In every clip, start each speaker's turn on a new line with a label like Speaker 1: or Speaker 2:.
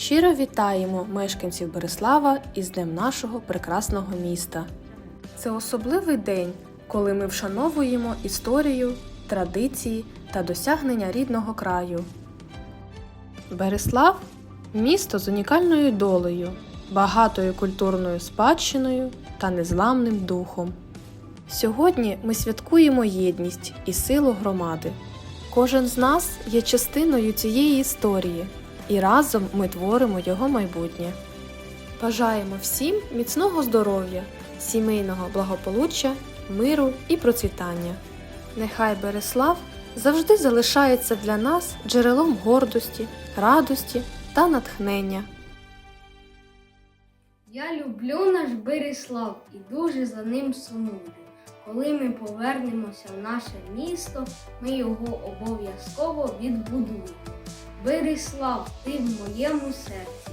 Speaker 1: щиро вітаємо мешканців Береслава із Днем нашого прекрасного міста. Це особливий день, коли ми вшановуємо історію, традиції та досягнення рідного краю. Береслав місто з унікальною долею, багатою культурною спадщиною та незламним духом. Сьогодні ми святкуємо єдність і силу громади. Кожен з нас є частиною цієї історії, і разом ми творимо його майбутнє. Бажаємо всім міцного здоров'я, сімейного благополуччя, миру і процвітання. Нехай Береслав завжди залишається для нас джерелом гордості, радості та натхнення.
Speaker 2: Я люблю наш Береслав і дуже за ним сумую. Коли ми повернемося в наше місто, ми його обов'язково відбудуємо. Береслав, ти в моєму серці.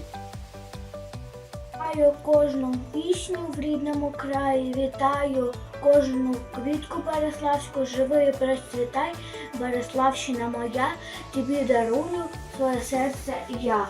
Speaker 3: Вітаю кожну пісню в рідному краї, вітаю кожну квітку Береславську, живи і процвітай, Береславщина моя, тобі дарую своє серце я.